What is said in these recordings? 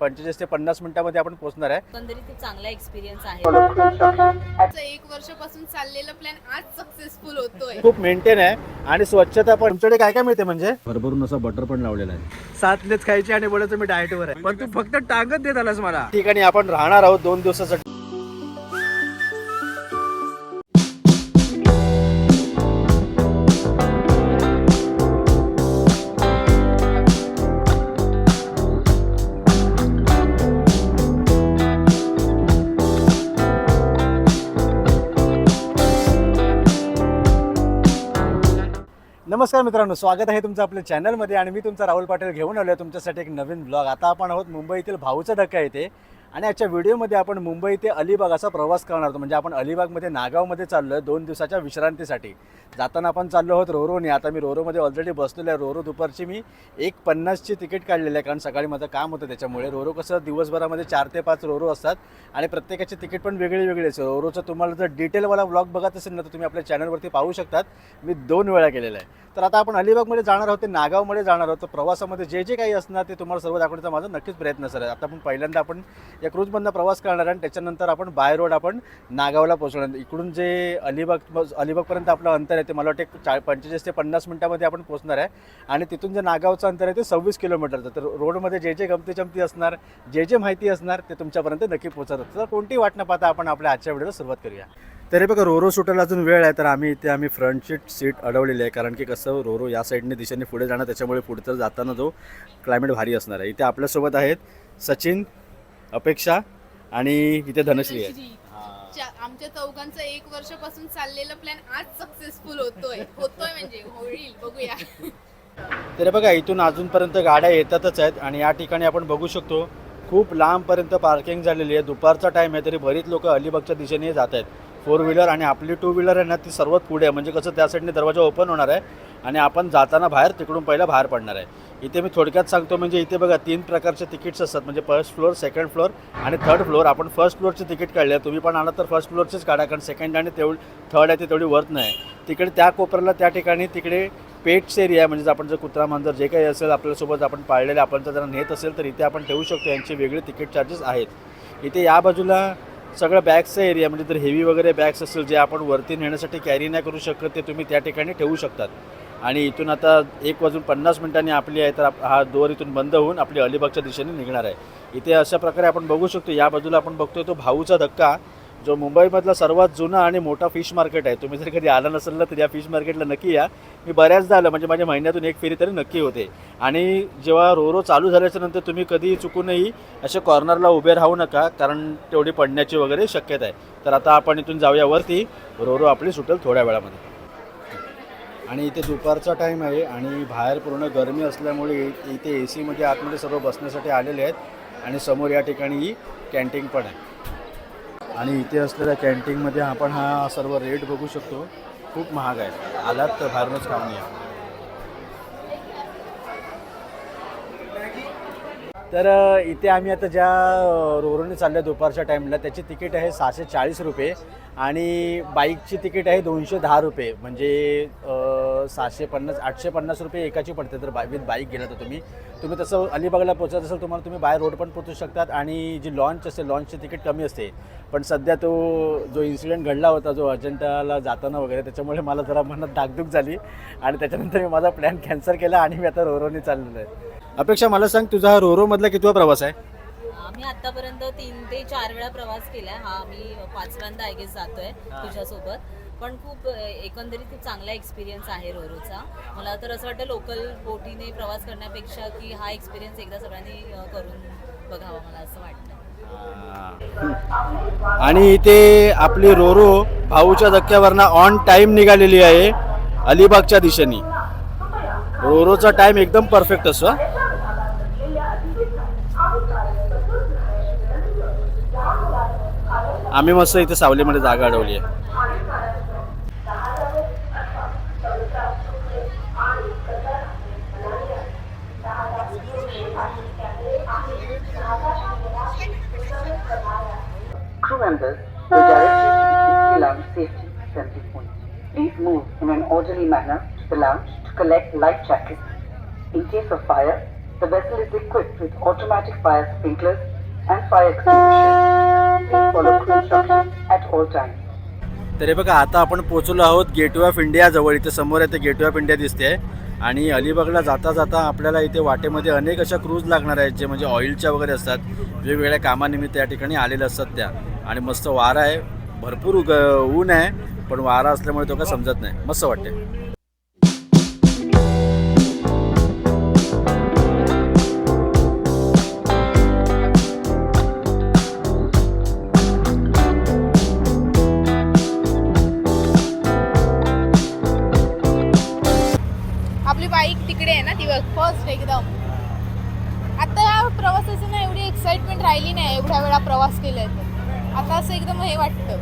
पंचेचाळीस ते पन्नास मिनिटामध्ये आपण पोहोचणार आहे. एकंदरीत खूप चांगला एक्सपिरियन्स आहे. आमचं एक वर्षापासून चाललेला प्लॅन आज सक्सेसफुल होतोय. खूप मेंटेन आहे आणि स्वच्छता पण तुमच्याकडे काय काय मिळते म्हणजे? भरभरून असं बटर पण लावलेलं आहे. सातलेच खायचे आणि बोलायचं मी डाएटवर आहे. पण तू फक्त टांगत देत आलास मला. ठिकाणी आपण राहणार आहोत दोन दिवसासाठी. नमस्कार मित्रांनो स्वागत आहे तुमचं आपल्या चॅनलमध्ये आणि मी तुमचा राहुल पाटील घेऊन आलो आहे तुमच्यासाठी एक नवीन ब्लॉग आता आपण आहोत मुंबईतील भाऊचा धक्का येते आणि आजच्या व्हिडिओमध्ये आपण मुंबई ते अलिबाग असा प्रवास करणार आहोत. म्हणजे आपण अलिबागमध्ये नागावमध्ये चाललो आहे दोन दिवसाच्या विश्रांतीसाठी. जाताना आपण चाललो आहोत रोरोने. आता मी रोरोमध्ये ऑलरेडी बसलेलो आहे. रोरो दुपारची मी एक पन्नासची तिकीट काढलेली आहे. कारण सकाळी माझं काम होतं त्याच्यामुळे. रोरो कसं दिवसभरामध्ये चार ते पाच रोरो असतात आणि प्रत्येकाची तिकीट पण वेगळी वेगळी असते. रोरोचं तुम्हाला जर डिटेलवाला ब्लॉग बघत असेल ना तर तुम्ही आपल्या चॅनलवरती पाहू शकतात. मी दोन वेळा केलेला आहे. तर आता आपण अलिबागमध्ये जाणार आहोत ते नागावमध्ये जाणार आहोत. तर प्रवासामध्ये जे जे काही असणार ते तुम्हाला सर्व दाखवण्याचा माझा नक्कीच प्रयत्न सर आता आपण पहिल्यांदा आपण या क्रूजमधनं प्रवास करणार आणि त्याच्यानंतर आपण बाय रोड आपण नागावला पोहोचणार. इकडून जे अलिबाग अलिबागपर्यंत आपलं अंतर आहे ते मला वाटते चा पंचेचाळीस ते पन्नास मिनिटामध्ये आपण पोहोचणार आहे. आणि तिथून जे नागावचं अंतर आहे ते सव्वीस किलोमीटरचं. तर रोडमध्ये जे जे गमती जमती असणार जे जे माहिती असणार ते तुमच्यापर्यंत नक्की पोहोचत असतं तर कोणती वाट न पाहता आपण आपल्या आजच्या व्हिडिओला सुरुवात करूया. तरी बघा रोरो सुटायला अजून वेळ आहे. तर आम्ही इथे आम्ही फ्रंट सीट सीट अडवलेली आहे. कारण की कसं रोरो या साईडने दिशेने पुढे जाणार त्याच्यामुळे पुढचं जाताना जो क्लायमेट भारी असणार आहे. इथे आपल्यासोबत आहेत सचिन अपेक्षा आणि इथे धनश्री आहे. च्या- आमच्या चौघांचं एक वर्षापासून चाललेला प्लॅन आज सक्सेसफुल होतोय. होतोय म्हणजे होईल. बघूया. तर बघा इथून अजूनपर्यंत गाड्या येतातच आहेत आणि या ठिकाणी आपण बघू शकतो खूप लांबपर्यंत पार्किंग झालेली आहे. दुपारचा टाईम आहे तरी बरीच लोक अलिबागच्या दिशेने जात आहेत. फोर व्हीलर आणि आपली टू व्हीलर आहे ना ती सर्वात पुढे आहे. म्हणजे कसं त्या साईडने दरवाजा ओपन होणार आहे आणि आपण जाताना बाहेर तिकडून पहिला बाहेर पडणार आहे. इथे मी थोडक्यात सांगतो म्हणजे इथे बघा तीन प्रकारचे तिकीट्स असतात. म्हणजे फर्स्ट फ्लोअर सेकंड फ्लोअर आणि थर्ड फ्लोअर आपण फर्स्ट फ्लोअरचे तिकीट काढले आहे. तुम्ही पण आला तर फर्स्ट फ्लोअरचेच काढा कारण सेकंड आणि तेवढी थर्ड आहे ते तेवढी वर्थ नाही. तिकडे त्या कोपऱ्याला त्या ठिकाणी तिकडे पेट्स एरिया म्हणजे आपण जर कुत्रा मांजर जे काही असेल आपल्यासोबत आपण पाळलेले आपण जर जरा नेत असेल तर इथे आपण ठेवू शकतो. यांचे वेगळे तिकीट चार्जेस आहेत. इथे या बाजूला सगळं बॅग्सचा एरिया म्हणजे जर हेवी वगैरे बॅग्स असेल जे आपण वरती नेण्यासाठी कॅरी नाही करू शकत ते तुम्ही त्या ठिकाणी ठेवू शकतात. आणि इथून आता एक वाजून पन्नास मिनिटांनी आपली आहे तर हा दोर इथून बंद होऊन आपली अलिबागच्या दिशेने निघणार आहे. इथे अशा प्रकारे आपण बघू शकतो या बाजूला आपण बघतोय तो भाऊचा धक्का जो मुंबईमधला सर्वात जुना आणि मोठा फिश मार्केट आहे. तुम्ही जर कधी आला नसेल ना तर या फिश मार्केटला नक्की या. मी बऱ्याचदा आलं म्हणजे माझ्या महिन्यातून एक फेरी तरी नक्की होते. आणि जेव्हा रोरो चालू झाल्याच्यानंतर तुम्ही कधी चुकूनही अशा कॉर्नरला उभे राहू नका कारण तेवढी पडण्याची वगैरे शक्यता आहे. तर आता आपण इथून जाऊया वरती. रोरो आपली सुटेल थोड्या वेळामध्ये. आणि इथे दुपारचा टाईम आहे आणि बाहेर पूर्ण गरमी असल्यामुळे इथे ए सीमध्ये आतमध्ये सर्व बसण्यासाठी आलेले आहेत. आणि समोर या ठिकाणी ही कॅन्टीन पण आहे. आणि इथे असलेल्या कॅन्टीनमध्ये आपण हा सर्व रेट बघू शकतो. खूप महाग आहे. आलात तर बाहेरूनच खाऊन या. तर इथे आम्ही आता ज्या अ, चालल्या दुपारच्या टाईमला त्याची तिकीट आहे सहाशे चाळीस रुपये आणि बाईकची तिकीट आहे दोनशे दहा रुपये. म्हणजे सहाशे पन्नास आठशे पन्नास रुपये एकाची पडते तर बाय विथ बाईक गेला तर तुम्ही तुम्ही तसं अलिबागला पोहोचत असेल तुम्हाला तुम्ही बाय रोड पण पोहोचू शकतात आणि जी लॉन्च असते लॉन्चची तिकीट कमी असते. पण सध्या तो जो इन्सिडेंट घडला होता जो अजंठाला जाताना वगैरे त्याच्यामुळे मला जरा मनात धाकधूक झाली आणि त्याच्यानंतर मी माझा प्लॅन कॅन्सल केला आणि मी आता रोरोने चाललेलो आहे. अपेक्षा मला सांग तुझा हा रोरोमधला कितवा प्रवास आहे? आम्ही आतापर्यंत तीन ते चार वेळा प्रवास केलाय. हा आम्ही पाचव्यांदा आय गेस जातोय तुझ्यासोबत. पण खूप एकंदरीत खूप चांगला एक्सपिरियन्स आहे रोरोचा. मला तर असं वाटतं लोकल बोटीने प्रवास करण्यापेक्षा की हा एक्सपिरियन्स एकदा सगळ्यांनी करून बघावा मला असं वाटतं. आणि इथे आपली रोरो भाऊच्या धक्क्यावरनं ऑन टाइम निघालेली आहे अलिबागच्या दिशेने. रोरोचा टाइम एकदम परफेक्ट असो. आम्ही मस्त इथे सावलीमध्ये जागा अडवली आहे. Members will direct you to the lounge safety assembly point. Please move in an orderly manner to the lounge to collect life jackets. In case of fire, The vessel is equipped with automatic fire sprinklers and fire extinguishers. Please follow crew instructions at all times. तरी बघा आता आपण पोचलो आहोत gateway of India जवळ इथे समोर आहे ते गेटवे ऑफ इंडिया दिसते आणि अलिबागला जाता जाता आपल्याला इथे वाटेमध्ये अनेक अशा क्रूज लागणार आहेत जे म्हणजे ऑइलच्या वगैरे असतात वेगवेगळ्या कामानिमित्त या ठिकाणी आलेल्या असतात त्या आणि मस्त वारा आहे. भरपूर उग ऊन आहे पण वारा असल्यामुळे तो काय समजत नाही. मस्त वाटते आपली बाईक तिकडे आहे ना ती फर्स्ट एकदम. आता या प्रवासाची ना एवढी एक्साइटमेंट राहिली नाही एवढ्या वेळा प्रवास केलाय तर. आता असं एकदम हे वाटतं.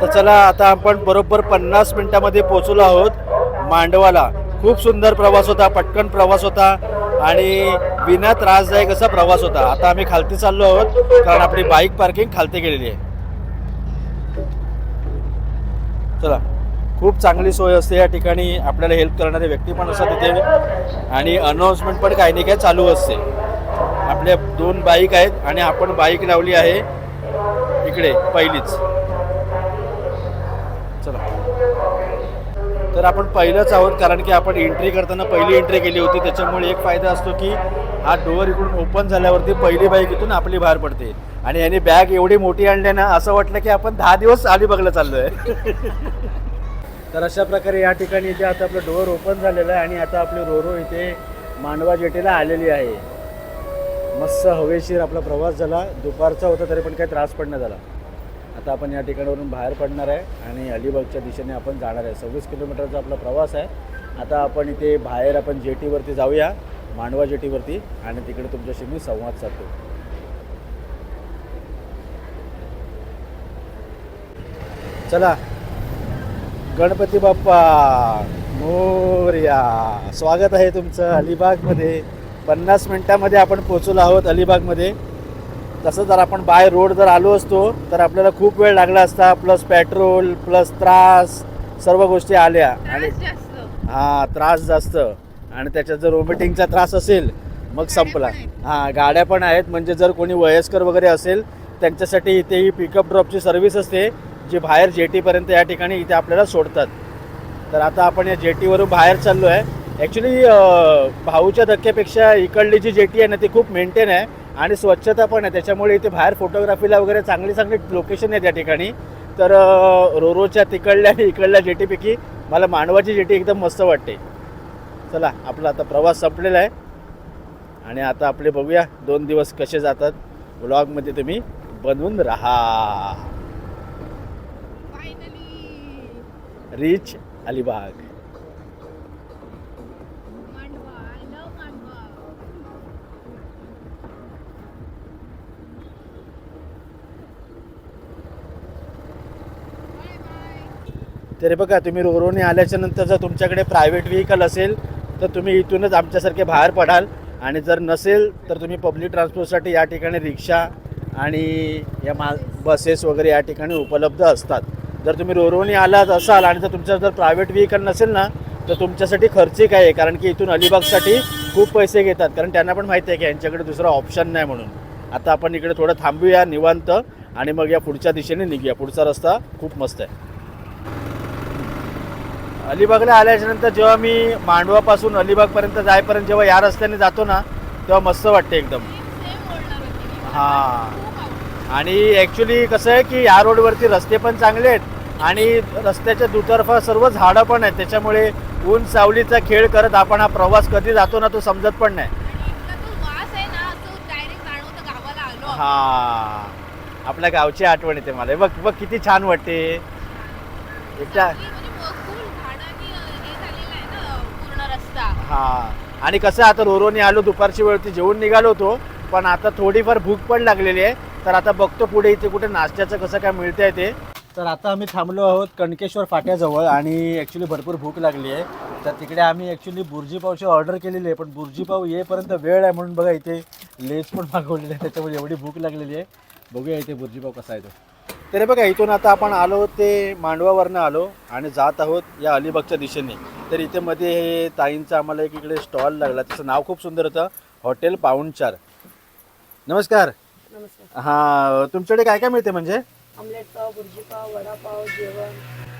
तर चला आता आपण बरोबर पन्नास मिनिटामध्ये पोचलो आहोत मांडवाला. खूप सुंदर प्रवास होता पटकन प्रवास होता. आणि विना त्रासदायक असा प्रवास होता. आता आम्ही खालती चाललो आहोत कारण आपली बाईक पार्किंग खालती गेलेली आहे. चला. खूप चांगली सोय असते या ठिकाणी. आपल्याला हेल्प करणारे व्यक्ती पण असतात तिथे. आणि अनाऊन्समेंट पण काही नाही काय चालू असते. आपल्या दोन बाईक आहेत आणि आपण बाईक लावली आहे. इकडे पहिलीच. चला. तर आपण पहिलंच आहोत कारण की आपण एंट्री करताना पहिली एंट्री केली होती. त्याच्यामुळे एक फायदा असतो की हा डोअर इकडून ओपन झाल्यावरती पहिली बाईक इथून आपली बाहेर पडते. आणि याने बॅग एवढी मोठी आणली ना असं वाटलं की आपण दहा दिवस अलिबागला आहे तर अशा प्रकारे या ठिकाणी इथे आता आपलं डोअर ओपन झालेलं आहे आणि आता आपली रोरो इथे मांडवा जेटीला आलेली आहे. मस्त हवेशीर आपला प्रवास झाला. दुपारचा होता तरी पण काही त्रास पण नाही झाला. आता आपण या ठिकाणावरून बाहेर पडणार आहे आणि अलिबागच्या दिशेने आपण जाणार आहे. सव्वीस किलोमीटरचा आपला प्रवास आहे. आता आपण इथे बाहेर आपण जेटीवरती जाऊया. मांडवा जेटीवरती आणि तिकडे तुमच्याशी मी संवाद साधतो. चला. गणपती बाप्पा मोर्या. स्वागत आहे तुमचं अलिबागमध्ये. पन्नास मिनटामध्ये आपण पोचलो आहोत अलिबागमध्ये. तसं जर आपण बाय रोड जर आलो असतो तर आपल्याला खूप वेळ लागला असता. प्लस पेट्रोल प्लस त्रास सर्व गोष्टी आल्या. आणि हा त्रास जास्त. आणि त्याच्यात जर वॉमिटिंगचा त्रास असेल मग संपला. हा गाड्या पण आहेत. म्हणजे जर कोणी वयस्कर वगैरे असेल त्यांच्यासाठी इथे ही पिकअप ड्रॉपची सर्व्हिस असते. जे बाहेर जेटीपर्यंत या ठिकाणी इथे आपल्याला सोडतात. तर आता आपण या जेटीवरून बाहेर चाललो आहे. ॲक्च्युली भाऊच्या धक्क्यापेक्षा इकडली जी जेटी आहे ना ती खूप मेंटेन आहे आणि स्वच्छता पण आहे. त्याच्यामुळे इथे बाहेर फोटोग्राफीला वगैरे चांगली चांगली लोकेशन आहे त्या ठिकाणी. तर रोरोच्या तिकडल्या आणि इकडल्या जेटीपैकी मला मांडवाची जेटी एकदम मस्त वाटते. चला आपला आता प्रवास संपलेला आहे. आणि आता आपले बघूया दोन दिवस कसे जातात. व्लॉगमध्ये तुम्ही बनवून राहा फायनली रिच अलिबाग. तरी बघा तुम्ही रोरोने आल्याच्यानंतर जर तुमच्याकडे प्रायव्हेट व्हेकल असेल तर तुम्ही इथूनच आमच्यासारखे बाहेर पडाल. आणि जर नसेल तर तुम्ही पब्लिक ट्रान्सपोर्टसाठी या ठिकाणी रिक्षा आणि या मा बसेस वगैरे या ठिकाणी उपलब्ध असतात. जर तुम्ही रोरोने आलात असाल आणि जर तुमचं जर प्रायव्हेट व्हेकल नसेल ना तर तुमच्यासाठी खर्चिक आहे कारण की इथून अलिबागसाठी खूप पैसे घेतात. कारण त्यांना पण माहिती आहे की यांच्याकडे दुसरा ऑप्शन नाही म्हणून. आता आपण इकडे थोडं थांबूया निवांत आणि मग या पुढच्या दिशेने निघूया. पुढचा रस्ता खूप मस्त आहे. अलिबागला आल्याच्यानंतर जेव्हा मी मांडवापासून अलिबागपर्यंत जायपर्यंत जेव्हा या रस्त्याने जातो ना तेव्हा मस्त वाटते एकदम. हा. आणि ॲक्च्युली कसं आहे की या रोडवरती रस्ते पण चांगले आहेत आणि रस्त्याच्या दुतर्फा सर्व झाडं पण आहेत. त्याच्यामुळे ऊन सावलीचा खेळ करत आपण हा प्रवास कधी जातो ना तो समजत पण नाही. आणि इतका तो वास आहे ना तो डायरेक्ट जाणवतं गावाला आलो आपण. हा. आपल्या गावची आठवण येते मला. बघ बघ किती छान वाटते. एकटा म्हणजे हे हा. आणि कसं आता रोरोने आलो दुपारची वेळती जेवून निघालो होतो. पण आता थोडीफार भूक पण लागलेली आहे. तर आता बघतो पुढे इथे कुठे नाश्त्याचं कसं काय मिळतंय ते. तर आता आम्ही थांबलो आहोत कणकेश्वर फाट्याजवळ आणि ॲक्च्युली भरपूर भूक लागली आहे. तर तिकडे आम्ही ॲक्च्युली बुर्जी पावची ऑर्डर केलेली आहे पण बुर्जी पाव येईपर्यंत वेळ आहे म्हणून बघा इथे लेस पण मागवलेली आहे त्याच्यामुळे एवढी भूक लागलेली आहे. बघूया इथे बुर्जी पाव कसा आहे तो तरी बघा इथून आता आपण आलो ते मांडवावरनं आलो आणि जात आहोत या अलिबागच्या दिशेने. तर इथे मध्ये हे ताईंचा आम्हाला एक इकडे स्टॉल लागला त्याचं नाव खूप सुंदर होतं हॉटेल पाऊणचार. नमस्कार. नमस्कार. हां तुमच्याकडे काय काय मिळते म्हणजे? आमलेट पाव भुर्जी पाव वडापाव जेवण.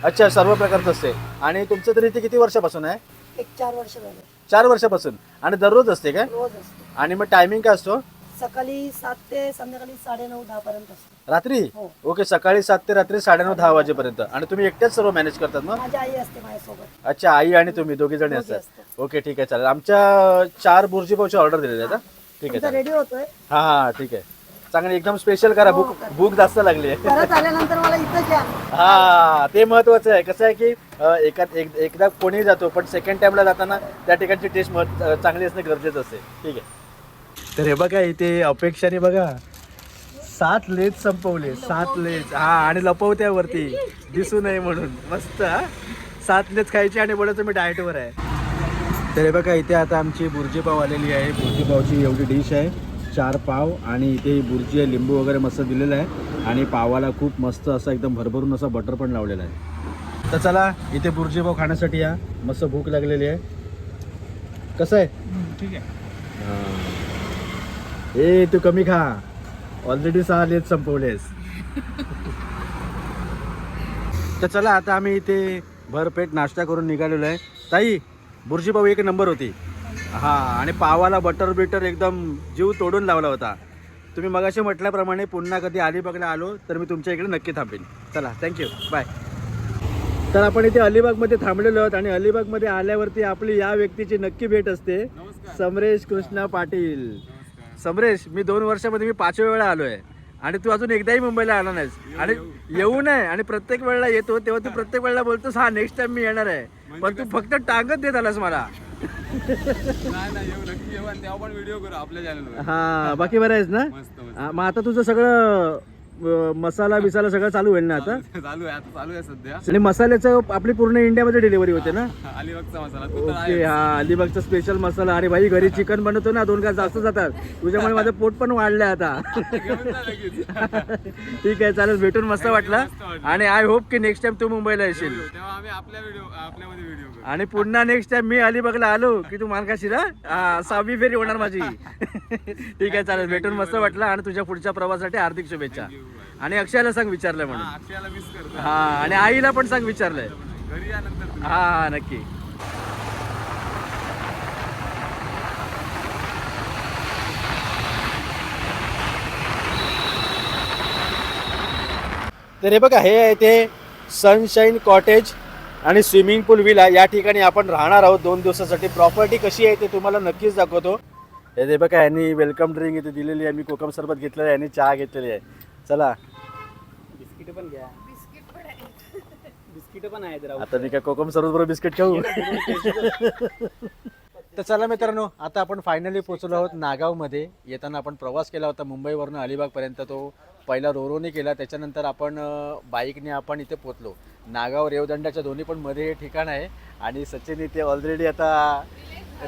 अच्छा सर्व प्रकारचं असते. आणि तुमचं तरी इथे किती वर्षापासून आहे? एक चार वर्ष झाले. चार वर्षापासून. आणि दररोज असते काय? रोज असतो. आणि मग टायमिंग काय असतो? सकाळी सात ते संध्याकाळी साडेनऊ दहा पर्यंत असतो. रात्री? हो. ओके सकाळी सात ते रात्री साडेनऊ दहा वाजेपर्यंत. आणि तुम्ही एकट्याच सर्व मॅनेज करतात मग? माझी आई असते माझ्यासोबत. अच्छा आई आणि तुम्ही दोघी जणी दोघी असतात. ओके ठीक आहे चालेल. आमच्या चार बुर्जी पावची ऑर्डर दिलेली आहे आता ठीक आहे तुमचा चालेल. रेडी होतोय. हा हा ठीक आहे. चांगली एकदम स्पेशल करा. हो, भूक करा. भूक जास्त लागली. आहे परत आल्यानंतर मला इथंच या. हा ते महत्वाचं आहे. कसं आहे की अ, एका एक- एकदा कोणी जातो पण सेकंड टाइमला जाताना त्या ठिकाणची टेस्ट चांगली असणे गरजेचं असते. ठीक आहे. तर हे बघा इथे अपेक्षाने बघा. सात लेज संपवले. सात लेज. हा आणि लपवत्या वरती दिसू नये म्हणून. मस्त हा. सात लेज खायची आणि बोलायचं मी डाएटवर आहे. तर हे बघा इथे आता आमची बुर्जी पाव आलेली आहे. बुर्जी पावची एवढी डिश आहे. चार पाव आणि इथे बुर्जी आहे लिंबू वगैरे मस्त दिलेलं आहे. आणि पावाला खूप मस्त असा एकदम भरभरून असा बटर पण लावलेला आहे. तर चला इथे बुर्जी पाव खाण्यासाठी या. मस्त भूक लागलेली आहे. कसं आहे? ठीक आहे. हां. ए तू कमी खा. ऑलरेडी सहा लेच संपवलेस. तर चला आता आम्ही इथे भरपेट नाश्ता करून निघालेलो आहे. ताई बुर्जी पाव एक नंबर होती. हा आणि पावाला बटर बिटर एकदम जीव तोडून लावला होता. तुम्ही मगाशी म्हटल्याप्रमाणे पुन्हा कधी अलिबागला आलो तर मी तुमच्या इकडे नक्की थांबेन. चला थँक्यू बाय तर आपण इथे अलिबागमध्ये थांबलेलो आहोत आणि अलिबागमध्ये आल्यावरती आपली या व्यक्तीची नक्की भेट असते. समरेश कृष्णा पाटील. समरेश मी दोन वर्षामध्ये मी पाचव्या वेळा आलो आहे आणि तू अजून एकदाही मुंबईला आला नाहीस. आणि येऊ. नये आणि प्रत्येक वेळेला येतो तेव्हा तू प्रत्येक वेळेला बोलतोस हा नेक्स्ट टाइम मी येणार आहे. पण तू फक्त टांगत देत आलास मला. नाही नाही येऊ नक्की येऊ आणि तेव्हा पण व्हिडिओ करू आपल्या चॅनलवर हा बाकी बरं आहेस ना? मस्त मस्त. हा, मग आता तुझं सगळं मसाला बिसाला सगळं चालू होईल ना आता? चालू आहे आता चालू आहे सध्या. आणि मसाल्याचं आपली पूर्ण इंडियामध्ये डिलिव्हरी होते ना? अलिबागचा मसाला तो तर ओके हा अलिबागचा स्पेशल मसाला. अरे भाई घरी चिकन बनवतो ना दोन घास जास्त जातात. तुझ्यामुळे माझं पोट पण वाढलंय आता. आहे घेऊन जा लगेच. ठीक आहे चालेल भेटून मस्त वाटलं. आणि आय होप की नेक्स्ट टाइम तू मुंबईला येशील. तेव्हा आम्ही आपल्या व्हिडिओ आपल्यामध्ये व्हिडिओ करू. आणि पुन्हा नेक्स्ट टाइम मी अलिबागला आलो की तू मान खाशील हा? हा सहावी फेरी होणार माझी. ठीक आहे चालेल भेटून मस्त वाटलं. आणि तुझ्या पुढच्या प्रवासासाठी हार्दिक शुभेच्छा. आणि अक्षयाला सांग विचारलंय म्हणून. हा अक्षयाला मिस करतो हा आणि आईला पण सांग विचारलंय. घरी तुम्ही. हा हा नक्की. तर हे बघा हे आहे ते सनशाईन कॉटेज आणि स्विमिंग पूल विला या ठिकाणी आपण राहणार आहोत दोन दिवसासाठी. प्रॉपर्टी कशी आहे ते तुम्हाला नक्कीच दाखवतो. हे ते बघा यांनी वेलकम ड्रिंक इथे दिलेली आहे. मी कोकम सरबत घेतलेलं आहे यांनी चहा घेतलेली आहे. चला. बिस्किट पण घ्या. बिस्किट पण आहेत राव. आता मी काय कोकम सरबत बरोबर बिस्किट खाऊ? तर चला मित्रांनो आता आपण फायनली पोहोचलो आहोत नागावमध्ये. येताना आपण प्रवास केला होता मुंबईवरून अलिबागपर्यंत. तो पहिला रोरोने केला. त्याच्यानंतर आपण बाईकने आपण इथे पोहोचलो. नागाव रेवदंडाच्या दोन्ही पण मध्ये हे ठिकाण आहे. आणि सचिन इथे ऑलरेडी आता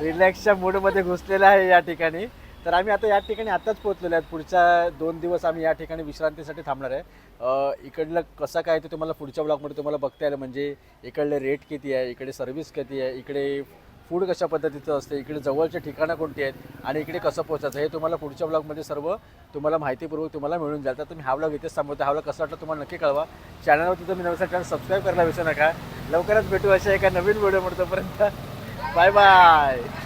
रिलॅक्सच्या मूडमध्ये घुसलेला आहे या ठिकाणी. तर आम्ही आता या ठिकाणी आत्ताच पोहोचलेलो आहेत. पुढच्या दोन दिवस आम्ही या ठिकाणी विश्रांतीसाठी थांबणार आहे. इकडलं कसं काय ते तुम्हाला पुढच्या ब्लॉगमध्ये तुम्हाला बघता येईल. म्हणजे इकडले रेट किती आहे इकडे सर्व्हिस किती आहे इकडे फूड कशा पद्धतीचं असते इकडे जवळचे ठिकाणं कोणती आहेत आणि इकडे कसं पोहोचायचं हे तुम्हाला पुढच्या ब्लॉगमध्ये सर्व तुम्हाला माहितीपूर्वक तुम्हाला मिळून जाईल. तर तुम्ही हा ब्लॉग इथेच थांबवतो. हा ब्लॉग कसा वाटला तुम्हाला नक्की कळवा. चॅनलवरती तुम्ही नवीन चॅनल सबस्क्राईब करायला विसरू नका. लवकरच भेटू अशा एका नवीन व्हिडिओ तोपर्यंत बाय बाय